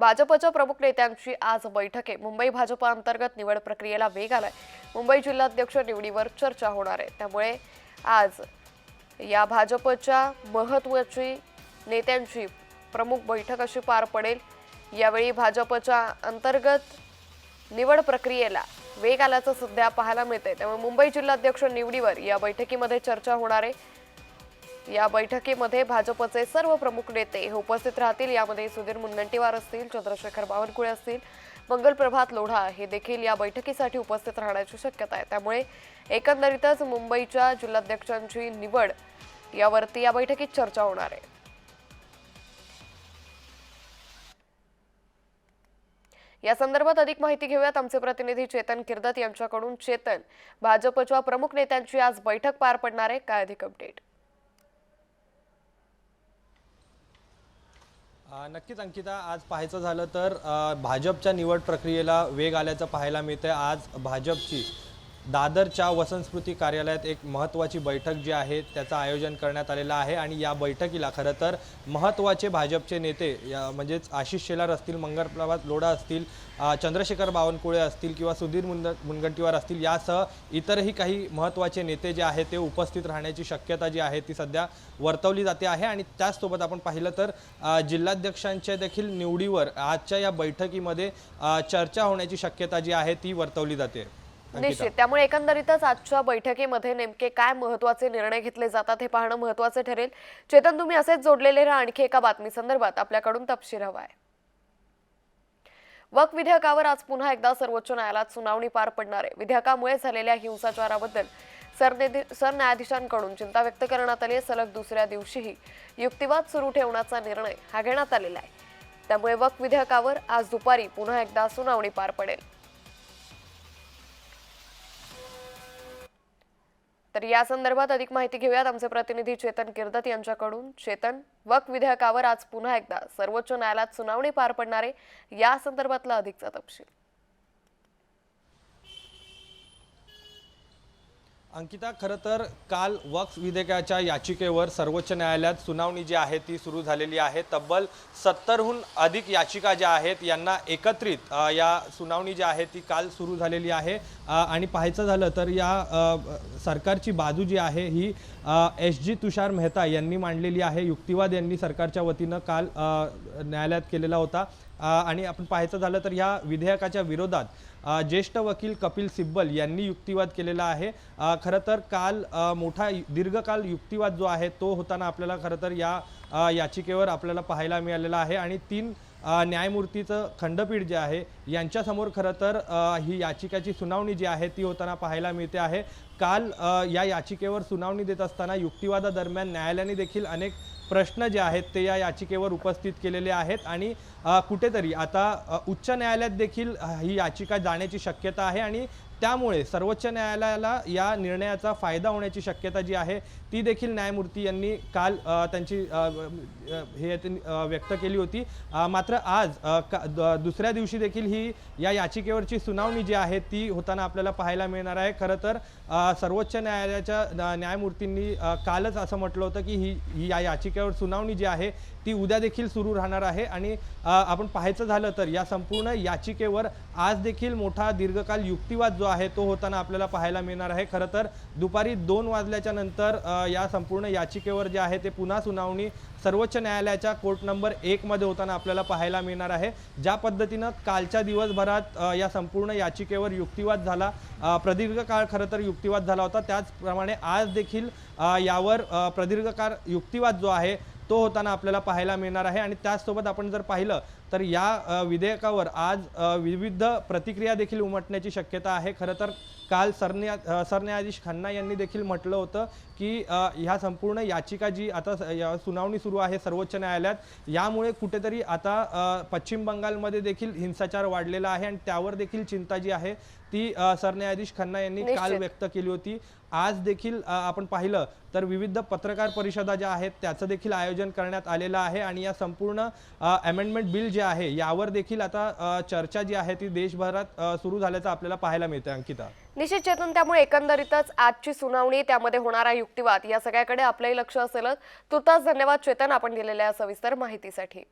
भाजपच्या प्रमुख नेत्यांची आज बैठक. आहे मुंबई भाजप अंतर्गत निवड प्रक्रियेला वेग आलाय. मुंबई जिल्हाध्यक्ष निवडीवर चर्चा होणार आहे. त्यामुळे आज या भाजपच्या महत्वाची नेत्यांची प्रमुख बैठक अशी पार पडेल. यावेळी भाजपच्या अंतर्गत निवड प्रक्रियेला वेग आल्याचं सध्या पाहायला मिळतंय. त्यामुळे मुंबई जिल्हाध्यक्ष निवडीवर या बैठकीमध्ये चर्चा होणार आहे. या बैठकीमध्ये भाजपचे सर्व प्रमुख नेते हे उपस्थित राहतील. यामध्ये सुधीर मुनगंटीवार असतील चंद्रशेखर बावनकुळे असतील मंगल प्रभात लोढा हे देखील या बैठकीसाठी उपस्थित राहण्याची शक्यता आहे. त्यामुळे एकंदरीतच मुंबईच्या जिल्हाध्यक्षांची निवड यावरती या बैठकीत चर्चा होणार आहे. या संदर्भात अधिक माहिती घेऊयात. आमचे प्रतिनिधी चेतन किर्दत यांच्याकडून चेतन. भाजपच्या प्रमुख नेत्यांची आज बैठक पार पडणार आहे. काय अधिक अपडेट नक्कीच अंकिता आज पाहायचं झालं तर भाजपच्या निवड प्रक्रियेला वेग आल्याचं पाहायला मिळतं आज भाजपची दादरच्या वसंतस्मृती कार्यालयात एक महत्त्वाची बैठक जी आहे त्याचं आयोजन करण्यात आलेलं आहे आणि या बैठकीला खरं तर महत्त्वाचे भाजपचे नेते या म्हणजेच आशिष शेलार असतील मंगलप्रभात लोढा असतील चंद्रशेखर बावनकुळे असतील किंवा सुधीर मुंद मुनगंटीवार असतील यासह इतरही काही महत्त्वाचे नेते जे आहेत ते उपस्थित राहण्याची शक्यता जी आहे ती सध्या वर्तवली जाते आहे आणि त्याचसोबत आपण पाहिलं तर जिल्हाध्यक्षांच्या देखील निवडीवर आजच्या या बैठकीमध्ये चर्चा होण्याची शक्यता जी आहे ती वर्तवली जाते. निश्चित. त्यामुळे एकंदरीतच आजच्या बैठकीमध्ये नेमके काय महत्त्वाचे निर्णय घेतले जातात हे पाहणं महत्वाचं ठरेल. चेतन तुम्ही असेच जोडलेले राहा आणखी एका बातमी संदर्भात आपल्याकडून तपशील हवाय वक विधेयकावर आज पुन्हा एकदा सर्वोच्च न्यायालयात सुनावणी पार पडणार आहे. विधेयकामुळे झालेल्या हिंसाचाराबद्दल सरन्यायाधीशांकडून चिंता व्यक्त करण्यात आली आहे. सलग दुसऱ्या दिवशीही युक्तिवाद सुरू ठेवण्याचा निर्णय हा घेण्यात आलेला आहे. त्यामुळे वक विधेयकावर आज दुपारी पुन्हा एकदा सुनावणी पार पडेल. तर या संदर्भात अधिक माहिती घेऊयात. आमचे प्रतिनिधी चेतन किर्दत यांच्याकडून. चेतन वक विधेयकावर आज पुन्हा एकदा सर्वोच्च न्यायालयात सुनावणी पार पडणारे या संदर्भातला अधिकचा तपशील. अंकिता खरं तर काल वक्फ विधेयकाच्या याचिकेवर सर्वोच्च न्यायालयात सुनावणी जी आहे ती सुरू झालेली आहे. तब्बल सत्तरहून अधिक याचिका ज्या आहेत यांना एकत्रित अ, या सुनावणी जी आहे ती काल सुरू झालेली आहे. अ, आणि पाहायचं झालं तर या अ, सरकारची बाजू जी आहे ही एस जी तुषार मेहता यांनी मांडलेली आहे. युक्तिवाद यांनी सरकारच्या वतीनं काल अ, न्यायालयात केलेला होता. आणि आपण पाहायचं झालं तर या विधेयकाच्या विरोधात ज्येष्ठ वकील कपिल सिब्बल यांनी युक्तिवाद केलेला आहे. खरं तर काल मोठा दीर्घकाल युक्तिवाद जो आहे तो होताना आपल्याला खरं तर या याचिकेवर आपल्याला पाहायला मिळालेला आहे. आणि तीन न्यायमूर्तीचं खंडपीठ जे आहे यांच्यासमोर खरं तर ही याचिकाची सुनावणी जी आहे ती होताना पाहायला मिळते आहे. काल या याचिकेवर सुनावणी देत असताना युक्तिवादादरम्यान न्यायालयाने देखील अनेक प्रश्न जे आहेत ते या याचिकेवर उपस्थित केलेले आहेत आणि कुठेतरी आता उच्च न्यायालयात देखील ही याचिका जाण्याची शक्यता आहे आणि त्यामुळे सर्वोच्च न्यायालयाला या निर्णयाचा फायदा होण्याची शक्यता जी आहे ती देखील न्यायमूर्ती यांनी काल त्यांची हे व्यक्त केली होती. मात्र आज का- द- दुसऱ्या दिवशी देखील ही या याचिकेवरची सुनावणी जी आहे ती होताना आपल्याला पाहायला मिळणार आहे. खरं तर सर्वोच्च न्यायालयाच्या न्यायमूर्तींनी कालच असं म्हटलं होतं की ही ही या याचिकेवर सुनावणी जी आहे ती उद्या देखील सुरू राहणार आहे. आणि आपण पाहायचं झालं तर या संपूर्ण याचिकेवर आज देखील मोठा दीर्घकाल युक्तिवाद जो आहे तो होताना आपल्याला पाहायला मिळणार आहे. खरं तर दुपारी दोन वाजल्याच्या नंतर या संपूर्ण याचिकेवर जे आहे ते पुन्हा सुनावणी सर्वोच्च न्यायालयाच्या कोर्ट नंबर एकमध्ये होताना आपल्याला पाहायला मिळणार आहे. ज्या पद्धतीनं कालच्या दिवसभरात या संपूर्ण याचिकेवर युक्तिवाद झाला प्रदीर्घ काळ खरं तर युक्तिवाद झाला होता. त्याचप्रमाणे आज देखील यावर प्रदीर्घकार युक्तिवाद जो आहे तो होताना आपल्याला पाहायला मिळणार आहे. आणि त्याचसोबत आपण जर पाहिलं तर या विधेयकावर आज विविध प्रतिक्रिया देखील उमटण्याची शक्यता आहे खरं तर काल सरन्या सरन्यायाधीश खन्ना यांनी देखील म्हटलं होतं की ह्या संपूर्ण याचिका जी आता सुनावणी सुरू आहे सर्वोच्च न्यायालयात यामुळे कुठेतरी आता पश्चिम बंगालमध्ये देखील हिंसाचार वाढलेला आहे आणि त्यावर देखील चिंता जी आहे ती सरन्यायाधीश खन्ना यांनी काल. व्यक्त केली होती आज देखील आपण पाहिलं तर विविध पत्रकार परिषदा ज्या आहेत त्याचं देखील आयोजन करण्यात आलेलं आहे आणि या संपूर्ण अमेंडमेंट बिल जे आहे यावर देखील आता चर्चा जी आहे ती देशभरात सुरू झाल्याचं आपल्याला पाहायला मिळतं अंकिता. निश्चित चेतन त्यामुळे एकंदरीतच आजची सुनावणी त्यामध्ये होणारा युक्तिवाद या सगळ्याकडे आपलंही लक्ष असेलच. तुर्तास धन्यवाद चेतन आपण दिलेल्या सविस्तर माहितीसाठी.